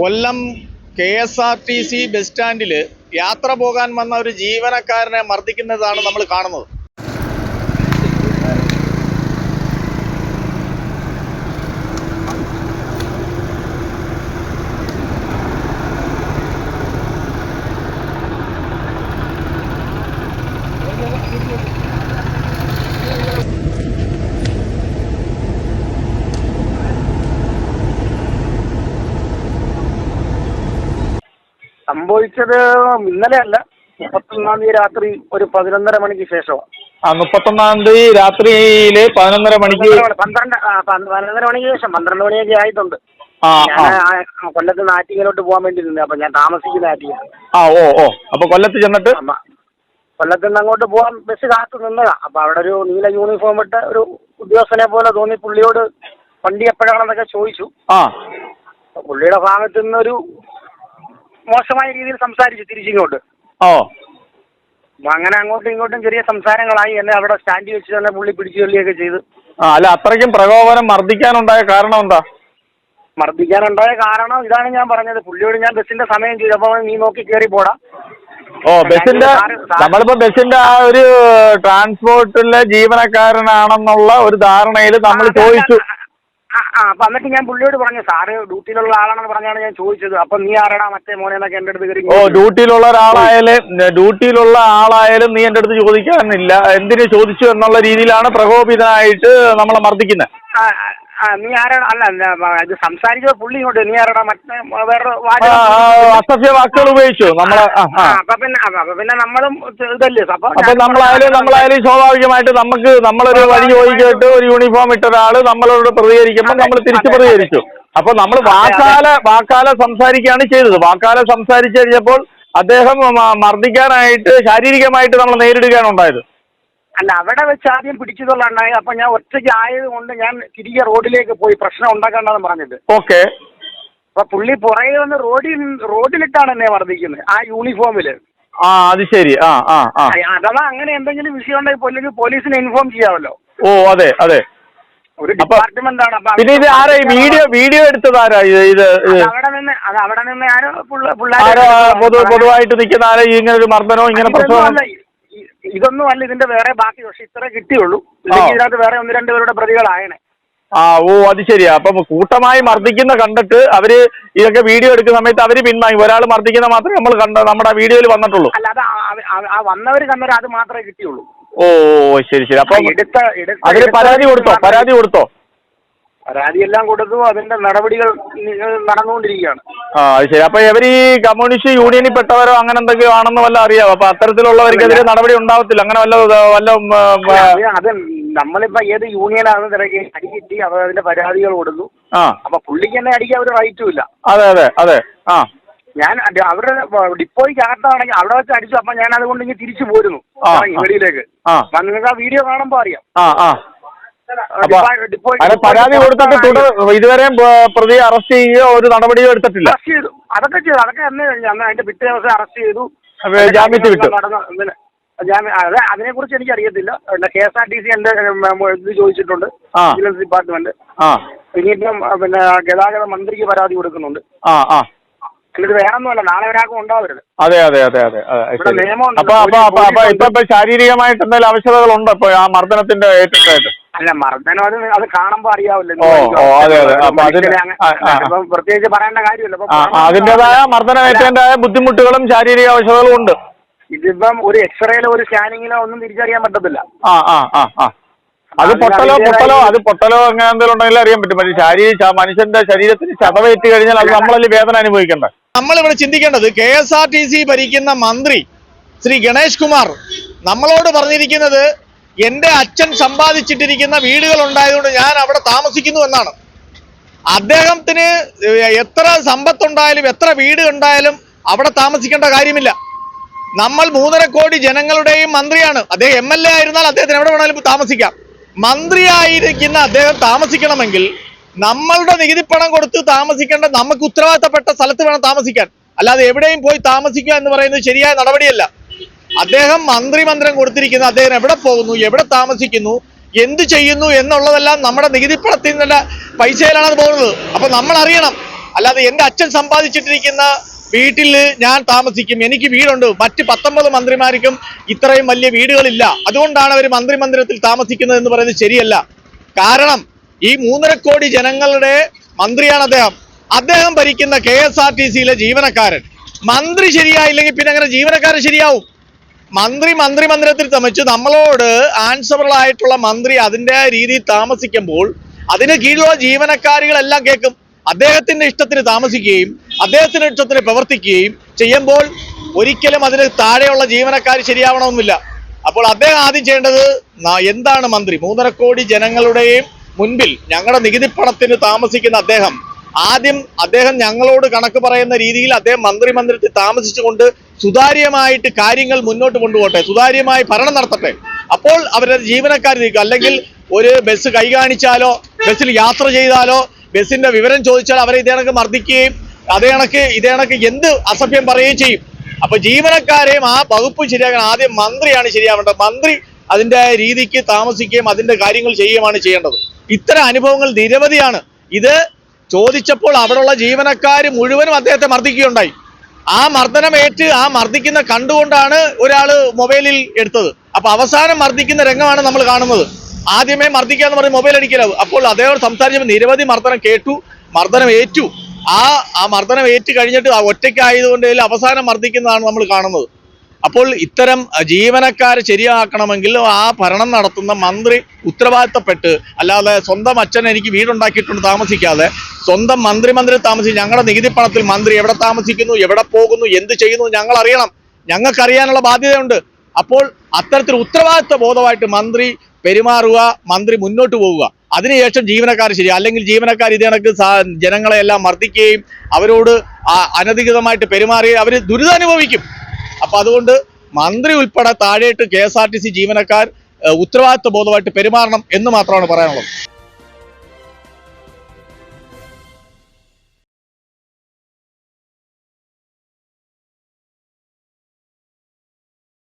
Kollam K S R T C bus സ്റ്റാൻഡിൽ യാത്ര പോകാൻ വന്ന ഒരു ജീവനക്കാരനെ മർദ്ദിക്കുന്നതാണ് നമ്മൾ കാണുന്നത്. സംഭവിച്ചത് ഇന്നലെ അല്ല മുപ്പത്തൊന്നാം തീയതി രാത്രി ഒരു പതിനൊന്നര മണിക്ക് ശേഷമാണ്. ആ മുപ്പത്തൊന്നാം തീയതി രാത്രിയിൽ പതിനൊന്നര മണിക്ക് പന്ത്രണ്ട് ആ, പന്ത് പതിനൊന്നര മണിക്ക് ശേഷം പന്ത്രണ്ട് മണിയൊക്കെ ആയിട്ടുണ്ട്. ആ ആ. ഞാൻ കൊല്ലത്ത് നാറ്റിങ്ങിലോട്ട് പോകാൻ വേണ്ടി നിന്നു അപ്പൊ ഞാൻ താമസിക്കുന്ന ആറ്റിങ്ങ ആ ഓ ഓ. അപ്പൊ കൊല്ലത്ത് ചെന്നിട്ട്? അമ്മ കൊല്ലത്ത് നിന്ന് അങ്ങോട്ട് പോകാൻ ബസ് കാത്തു നിന്നതാ. അപ്പൊ അവിടെ ഒരു നീല യൂണിഫോം ഇട്ട ഒരു ഉദ്യോഗസ്ഥനെ പോലെ തോന്നി പുള്ളിയോട് വണ്ടി എപ്പോഴാണെന്നൊക്കെ ചോദിച്ചു. ആ. പുള്ളിയുടെ ഭാഗത്തു നിന്നൊരു മോശമായ രീതിയിൽ സംസാരിച്ചു തിരിച്ചിങ്ങോട്ട്. ഓ. അങ്ങനെ അങ്ങോട്ടും ഇങ്ങോട്ടും ചെറിയ സംസാരങ്ങളായി എന്നെ അവിടെ സ്റ്റാൻഡിൽ വെച്ച് തന്നെ പുള്ളി പിടിച്ചു തള്ളിയൊക്കെ ചെയ്ത്. ആ അല്ല അത്രയ്ക്കും പ്രകോപനം മർദ്ദിക്കാനുണ്ടായ കാരണം എന്താ? മർദ്ദിക്കാനുണ്ടായ കാരണം ഇതാണ് ഞാൻ പറഞ്ഞത്. പുള്ളിയോട് ഞാൻ ബസ്സിന്റെ സമയം ചെയ്തപ്പോ നീ നോക്കി കയറി പോടാ. ഓ ബസ്സിന്റെ നമ്മളിപ്പോ ബസിന്റെ ആ ഒരു ട്രാൻസ്പോർട്ടിലെ ജീവനക്കാരനാണെന്നുള്ള ഒരു ധാരണയിൽ നമ്മൾ ചോദിച്ചു. ആ, ആ അപ്പൊ എന്നിട്ട് ഞാൻ പുള്ളിയോട് പറഞ്ഞു സാറ് ഡ്യൂട്ടിയിലുള്ള ആളാണെന്ന് പറഞ്ഞാണ് ഞാൻ ചോദിച്ചത്. അപ്പൊ നീ ആരടാ മറ്റേ മോനെ എന്നൊക്കെ എന്റെ അടുത്ത് കയറി ഓ ഡ്യൂട്ടിയിലുള്ള ഒരാളായാലും ഡ്യൂട്ടിയിലുള്ള ആളായാലും നീ എന്റെ അടുത്ത് ചോദിക്കാനില്ല എന്തിനു ചോദിച്ചു എന്നുള്ള രീതിയിലാണ് പ്രകോപിതനായിട്ട് നമ്മളെ മർദ്ദിക്കുന്നത് ആ, ആ, നീ ആരാടാ അല്ല ഇത് സംസാരിച്ചത് പുള്ളി ഇങ്ങോട്ട്. നീ ആരാടാ? മറ്റേ വേറെ അസഭ്യ വാക്കുകൾ ഉപയോഗിച്ചു. നമ്മളെ അപ്പൊ പിന്നെ അപ്പൊ പിന്നെ നമ്മളും ഇതല്ലേ? അപ്പൊ അപ്പൊ നമ്മളായാലും നമ്മളായാലും സ്വാഭാവികമായിട്ട് നമുക്ക് നമ്മളൊരു വഴി ചോദിച്ചിട്ട് ഒരു യൂണിഫോം ഇട്ട ഒരാൾ നമ്മളോട് പ്രതികരിക്കുമ്പോൾ നമ്മൾ തിരിച്ചു പ്രതികരിച്ചു. അപ്പൊ നമ്മൾ വാക്കാല വാക്കാല സംസാരിക്കുകയാണ് ചെയ്തത്. വാക്കാല സംസാരിച്ചു കഴിഞ്ഞപ്പോൾ അദ്ദേഹം മർദ്ദിക്കാനായിട്ട് ശാരീരികമായിട്ട് നമ്മൾ നേരിടുകയാണ് ഉണ്ടായത്. അല്ല അവിടെ വെച്ച് ആദ്യം പിടിച്ചതുള്ളണ്ടായി അപ്പൊ ഞാൻ ഒറ്റയ്ക്ക് ആയത് കൊണ്ട് ഞാൻ തിരികെ റോഡിലേക്ക് പോയി പ്രശ്നം ഉണ്ടാക്കണ്ടെന്ന് പറഞ്ഞിട്ട്. ഓക്കെ. അപ്പൊ പുള്ളി പുറകെ വന്ന് റോഡിൽ റോഡിലിട്ടാണ് എന്നെ വർദ്ധിക്കുന്നത് ആ യൂണിഫോമിൽ. ആ അത് ശരി. ആ ആ ആ. അഥവാ അങ്ങനെ എന്തെങ്കിലും വിഷയം ഉണ്ടെങ്കിൽ പുള്ളിക്ക് പോലീസിനെ ഇൻഫോം ചെയ്യാമല്ലോ. ഓ അതെ അതെ. ഒരു അപ്പൊ- ഡിപ്പാർട്ട്മെന്റ് ആണ് അപ്പൊ പിന്നെ ഇത് ആരാ ഈ വീഡിയോ വീഡിയോ എടുത്തത് ആരാ? ഇത് ഇത് അത് അവിടെ നിന്ന് അത് അവിടെ നിന്ന് ആരോ ആരാ പൊതു പിള്ളേർ പൊതുവായിട്ട് നിൽക്കുന്ന ആരാ ഈ ഇങ്ങനെ ഒരു മർദ്ദനോ ഇങ്ങനെ പ്രശ്നമോ? ഇതൊന്നും അല്ല. ഇതിന്റെ വേറെ ബാക്കി പക്ഷെ ഇത്ര കിട്ടിയുള്ളൂ. ഇല്ലെങ്കിൽ ഇതിനകത്ത് വേറെ ഒന്ന് രണ്ട് പേരുടെ പ്രതികളായണേ ആ ഓ അത് ശരിയാ. അപ്പൊ കൂട്ടമായി മർദ്ദിക്കുന്ന കണ്ടിട്ട് അവർ ഇതൊക്കെ വീഡിയോ എടുക്കുന്ന സമയത്ത് അവർ പിൻവാങ്ങി. ഒരാൾ മർദ്ദിക്കുന്ന മാത്രമേ നമ്മൾ കണ്ട നമ്മുടെ വീഡിയോയിൽ വന്നിട്ടുള്ളൂ. അല്ല അത് ആ- വന്നവര് കണ്ടവർ അത് മാത്രമേ കിട്ടിയുള്ളൂ. ഓ ശരി ശരി. അപ്പൊ അവർ അതിന് പരാതി കൊടുത്തോ? പരാതി കൊടുത്തോ? പരാതിയെല്ലാം കൊടുത്തു അതിന്റെ നടപടികൾ നടന്നുകൊണ്ടിരിക്കുകയാണ്. ആ അത് ശരി. അപ്പൊ ഇവർ ഈ കമ്മ്യൂണിസ്റ്റ് യൂണിയനിൽ പെട്ടവരോ അങ്ങനെ എന്തെങ്കിലും ആണെന്ന് വല്ല അറിയാമോ അപ്പൊ അത്തരത്തിലുള്ളവർക്കെതിരെ നടപടി ഉണ്ടാവത്തില്ല. അങ്ങനെ വല്ല വല്ല അത് അത് നമ്മളിപ്പോ ഏത് യൂണിയനാണെന്ന് തിരക്കി അടി കിട്ടി അവർ അതിന്റെ പരാതികൾ കൊടുത്തു. ആ. അപ്പൊ പുള്ളിക്ക് തന്നെ അടിക്കാൻ ഒരു റൈറ്റും ഇല്ല. അതെ അതെ അതെ. ആ. ഞാൻ അത് അവരുടെ ഡിപ്പോയ്ക്ക് അകത്താണെങ്കിൽ അവിടെ വെച്ച് അടിച്ചു അപ്പൊ ഞാൻ അതുകൊണ്ട് ഇങ്ങനെ തിരിച്ചു പോരുന്നു. വെളിയിലേക്ക്. നിങ്ങൾക്ക് ആ വീഡിയോ കാണുമ്പോ അറിയാം. ആ ആ. പരാതി കൊടുത്തിട്ട് തുടർ ഇതുവരെയും പ്രതി അറസ്റ്റ് ചെയ്യുകയോ ഒരു നടപടിയോ എടുത്തിട്ടില്ല. അറസ്റ്റ് ചെയ്തു. അതൊക്കെ ചെയ്തു. അതൊക്കെ അന്ന് കഴിഞ്ഞു അന്ന് അതിന്റെ പിറ്റേ ദിവസം അറസ്റ്റ് ചെയ്തു. ജാമ്യത്തിൽ വിട്ടു. ജാമ്യ അതെ അതിനെ കുറിച്ച് എനിക്ക് അറിയത്തില്ല. K S R T C എന്റെ ഇത് ചോദിച്ചിട്ടുണ്ട്. Vigilance department. ഇനിയിപ്പം പിന്നെ ഗതാഗത മന്ത്രിക്ക് പരാതി കൊടുക്കുന്നുണ്ട്. ആ ആ. നാളെ ഒരാൾക്കും ഉണ്ടാവരുത്. അതെ അതെ അതെ അതെ ഇവിടെ. നിയമമുണ്ട്. അപ്പൊ അപ്പൊ അപ്പൊ അപ്പൊ ഇപ്പൊ ഇപ്പൊ ശാരീരികമായിട്ട് എന്തെങ്കിലും അവശതകളുണ്ടോ ഇപ്പൊ ആ മർദ്ദനത്തിന്റെ ഏറ്റവും അല്ല മർദ്ദനം അത് അത് കാണുമ്പോ അറിയാവില്ല ഓ, ഓ, അതെ, അതെ. അപ്പൊ അതിന് ആ, ആ. ഇപ്പം പ്രത്യേകിച്ച് പറയേണ്ട കാര്യമില്ല. ഇപ്പൊ ആ ആ, അതിന്റേതായ മർദ്ദനമേറ്റതിന്റേതായ ബുദ്ധിമുട്ടുകളും ശാരീരിക അവശതകളും ഉണ്ട്. ഇതിപ്പം ഒരു എക്സ്റേയിലോ ഒരു സ്കാനിങ്ങിലോ ഒന്നും തിരിച്ചറിയാൻ പറ്റത്തില്ല. ആ ആ ആ ആ. അത് അതിന് പൊട്ടലോ അതിന്റേതായ പൊട്ടലോ അത് പൊട്ടലോ അങ്ങനെ എന്തെങ്കിലും ഉണ്ടെങ്കിൽ അറിയാൻ പറ്റും. പക്ഷേ ശാരീരിക മനുഷ്യന്റെ ശരീരത്തിന് ചതവേറ്റ് കഴിഞ്ഞാൽ അത് നമ്മളല്ലേ വേദന അനുഭവിക്കണ്ട? നമ്മളിവിടെ ചിന്തിക്കേണ്ടത് K S R T C ഭരിക്കുന്ന മന്ത്രി ശ്രീ ഗണേഷ് കുമാർ നമ്മളോട് പറഞ്ഞിരിക്കുന്നത് എന്റെ അച്ഛൻ സമ്പാദിച്ചിട്ടിരിക്കുന്ന വീടുകൾ ഉണ്ടായതുകൊണ്ട് ഞാൻ അവിടെ താമസിക്കുന്നു എന്നാണ്. അദ്ദേഹത്തിന് എത്ര സമ്പത്തുണ്ടായാലും എത്ര വീട് ഉണ്ടായാലും അവിടെ താമസിക്കേണ്ട കാര്യമില്ല. നമ്മൾ മൂന്നര കോടി ജനങ്ങളുടെയും മന്ത്രിയാണ്. അദ്ദേഹം എം എൽ എ ആയിരുന്നാൽ അദ്ദേഹത്തിന് എവിടെ വേണമെങ്കിലും താമസിക്കാം. മന്ത്രിയായിരിക്കുന്ന അദ്ദേഹം താമസിക്കണമെങ്കിൽ നമ്മളുടെ നികുതിപ്പണം കൊടുത്ത് താമസിക്കേണ്ട നമുക്ക് ഉത്തരവാദിത്തപ്പെട്ട സ്ഥലത്ത് വേണം താമസിക്കാൻ. അല്ലാതെ എവിടെയും പോയി താമസിക്കുക എന്ന് പറയുന്നത് ശരിയായ നടപടിയല്ല. അദ്ദേഹം മന്ത്രിമന്ത്രം കൊടുത്തിരിക്കുന്ന അദ്ദേഹം എവിടെ പോകുന്നു എവിടെ താമസിക്കുന്നു എന്ത് ചെയ്യുന്നു എന്നുള്ളതെല്ലാം നമ്മുടെ നികുതിപ്പണത്തിൽ നിന്നുള്ള പൈസയിലാണ് അത് പോകുന്നത്. അപ്പൊ നമ്മൾ അറിയണം അല്ലാതെ എന്റെ അച്ഛൻ സമ്പാദിച്ചിട്ടിരിക്കുന്ന വീട്ടിൽ ഞാൻ താമസിക്കും എനിക്ക് വീടുണ്ട് മറ്റ് പത്തൊമ്പത് മന്ത്രിമാർക്കും ഇത്രയും വലിയ വീടുകളില്ല. അതുകൊണ്ടാണ് അവർ മന്ത്രി മന്ദിരത്തിൽ താമസിക്കുന്നത് എന്ന് പറയുന്നത് ശരിയല്ല. കാരണം ഈ മൂന്നര കോടി ജനങ്ങളുടെ മന്ത്രിയാണ് അദ്ദേഹം. അദ്ദേഹം ഭരിക്കുന്ന കെ എസ് ആർ ടി സിയിലെ ജീവനക്കാരൻ. മന്ത്രി ശരിയായില്ലെങ്കിൽ പിന്നെ അങ്ങനെ ജീവനക്കാരൻ ശരിയാവും. മന്ത്രി മന്ത്രി മന്ദിരത്തിൽ തമിച്ച് നമ്മളോട് ആൻസബിൾ ആയിട്ടുള്ള മന്ത്രി അതിന്റെ രീതിയിൽ താമസിക്കുമ്പോൾ അതിന് കീഴിലുള്ള ജീവനക്കാരികളെല്ലാം കേൾക്കും. അദ്ദേഹത്തിന്റെ ഇഷ്ടത്തിന് താമസിക്കുകയും അദ്ദേഹത്തിന്റെ ഇഷ്ടത്തിന് പ്രവർത്തിക്കുകയും ചെയ്യുമ്പോൾ ഒരിക്കലും അതിന് താഴെയുള്ള ജീവനക്കാർ ശരിയാവണമെന്നില്ല. അപ്പോൾ അദ്ദേഹം ആദ്യം ചെയ്യേണ്ടത് എന്താണ് മന്ത്രി? മൂന്നര കോടി ജനങ്ങളുടെയും മുൻപിൽ ഞങ്ങളുടെ നികുതി പണത്തിന് താമസിക്കുന്ന അദ്ദേഹം ആദ്യം അദ്ദേഹം ഞങ്ങളോട് കണക്ക് പറയുന്ന രീതിയിൽ അദ്ദേഹം മന്ത്രി മന്ദിരത്തിൽ താമസിച്ചുകൊണ്ട് സുതാര്യമായിട്ട് കാര്യങ്ങൾ മുന്നോട്ട് കൊണ്ടുപോകട്ടെ സുതാര്യമായി ഭരണം നടത്തട്ടെ. അപ്പോൾ അവരുടെ ജീവനക്കാർ നീക്കുക അല്ലെങ്കിൽ ഒരു ബസ് കൈ കാണിച്ചാലോ ബസ്സിൽ യാത്ര ചെയ്താലോ ബസ്സിന്റെ വിവരം ചോദിച്ചാൽ അവരെ ഇതേ കണക്ക് മർദ്ദിക്കുകയും അതേ കണക്ക് ഇതേ കണക്ക് എന്ത് അസഭ്യം പറയുകയും ചെയ്യും. അപ്പൊ ജീവനക്കാരെയും ആ വകുപ്പ് ശരിയാക്കാൻ ആദ്യം മന്ത്രിയാണ് ശരിയാവേണ്ടത്. മന്ത്രി അതിന്റെ രീതിക്ക് താമസിക്കുകയും അതിന്റെ കാര്യങ്ങൾ ചെയ്യുകയുമാണ് ചെയ്യേണ്ടത്. ഇത്തരം അനുഭവങ്ങൾ നിരവധിയാണ്. ഇത് ചോദിച്ചപ്പോൾ അവിടെയുള്ള ജീവനക്കാർ മുഴുവനും അദ്ദേഹത്തെ മർദ്ദിക്കുകയുണ്ടായി. ആ മർദ്ദനമേറ്റ് ആ മർദ്ദിക്കുന്ന കണ്ടുകൊണ്ടാണ് ഒരാൾ മൊബൈലിൽ എടുത്തത്. അപ്പോൾ അവസാനം മർദ്ദിക്കുന്ന രംഗമാണ് നമ്മൾ കാണുന്നത്. ആദ്യമേ മർദ്ദിക്കാന്ന് പറഞ്ഞ് മൊബൈൽ അടിക്കലാവും അപ്പോൾ അദ്ദേഹം സംസാരിച്ചപ്പോൾ നിരവധി മർദ്ദനം കേട്ടു മർദ്ദനം ഏറ്റു. ആ ആ മർദ്ദനം ഏറ്റു കഴിഞ്ഞിട്ട് ഒറ്റയ്ക്കായതുകൊണ്ട് അവസാനം മർദ്ദിക്കുന്നതാണ് നമ്മൾ കാണുന്നത്. അപ്പോൾ ഇത്തരം ജീവനക്കാരെ ശരിയാക്കണമെങ്കിൽ ആ ഭരണം നടത്തുന്ന മന്ത്രി ഉത്തരവാദിത്തപ്പെട്ട് അല്ലാതെ സ്വന്തം അച്ഛൻ എനിക്ക് വീടുണ്ടാക്കിയിട്ടുണ്ട് താമസിക്കാതെ സ്വന്തം മന്ത്രി മന്ത്രി താമസിച്ച് ഞങ്ങളുടെ നികുതി പണത്തിൽ മന്ത്രി എവിടെ താമസിക്കുന്നു എവിടെ പോകുന്നു എന്ത് ചെയ്യുന്നു ഞങ്ങൾ അറിയണം ഞങ്ങൾക്ക് അറിയാനുള്ള ബാധ്യതയുണ്ട്. അപ്പോൾ അത്തരത്തിൽ ഉത്തരവാദിത്വ ബോധമായിട്ട് മന്ത്രി പെരുമാറുക മന്ത്രി മുന്നോട്ട് പോവുക. അതിനുശേഷം ജീവനക്കാർ ശരി അല്ലെങ്കിൽ ജീവനക്കാർ ഇത് കണക്ക് സാ- ജനങ്ങളെ എല്ലാം മർദ്ദിക്കുകയും അവരോട് അനധികൃതമായിട്ട് പെരുമാറുകയും അവർ ദുരിതമനുഭവിക്കും അപ്പൊ അതുകൊണ്ട് മന്ത്രി ഉൾപ്പെടെ താഴേട്ട് K S R T C ജീവനക്കാർ ഉത്തരവാദിത്വ ബോധമായിട്ട് പെരുമാറണം എന്ന് മാത്രമാണ് പറയാനുള്ളത്.